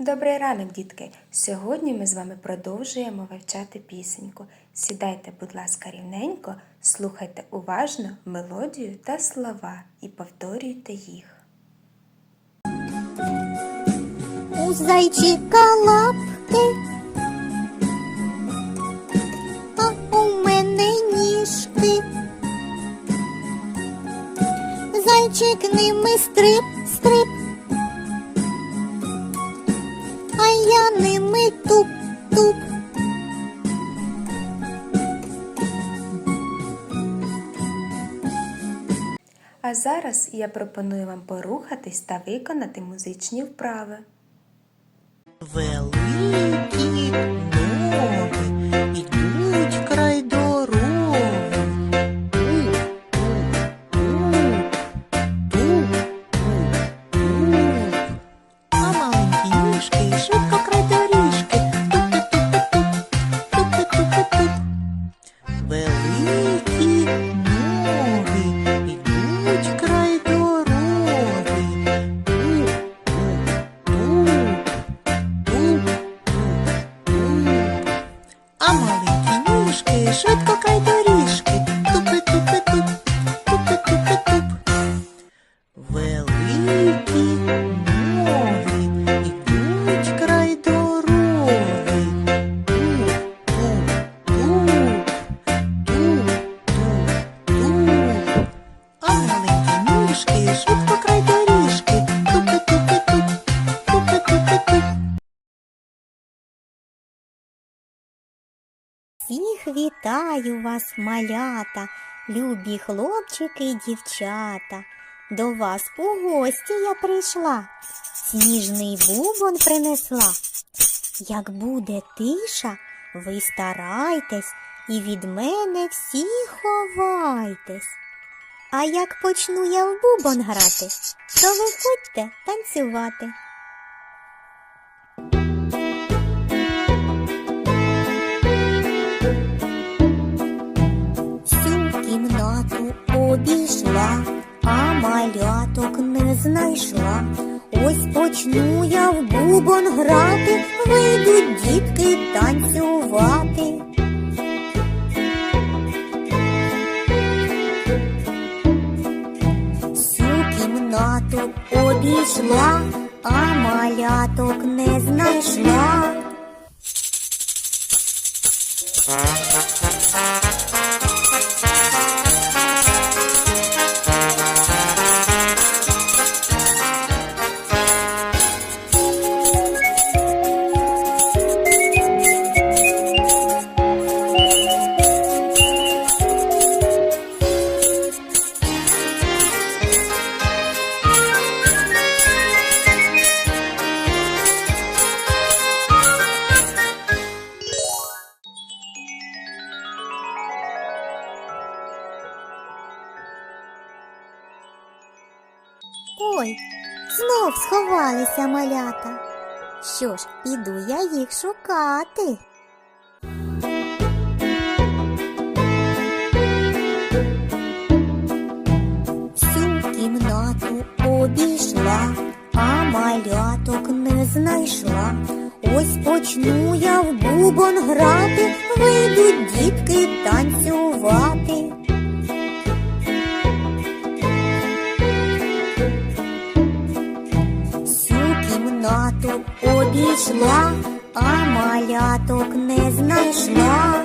Добрий ранок, дітки! Сьогодні ми з вами продовжуємо вивчати пісеньку. Сідайте, будь ласка, рівненько, слухайте уважно мелодію та слова і повторюйте їх. У зайчика лапки, а у мене ніжки. Зайчик ними стрип, стрип, я ними туп, туп. А зараз я пропоную вам порухатись та виконати музичні вправи. Великі ноги Всіх вітаю вас, малята, любі хлопчики й дівчата. До вас у гості я прийшла, сніжний бубон принесла. Як буде тиша, ви старайтесь і від мене всі ховайтесь. А як почну я в бубон грати, то виходьте танцювати. Обійшла, а маляток не знайшла. Ось почну я в бубон грати, вийдуть дітки танцювати. Всю кімнату обійшла, а маляток не знайшла. Ой, знов сховалися малята. Що ж, піду я їх шукати. Всю кімнату обійшла, а маляток не знайшла. Ось почну я в бубон грати, вийдуть дітки танцювати. Обійшла, а маляток не знайшла.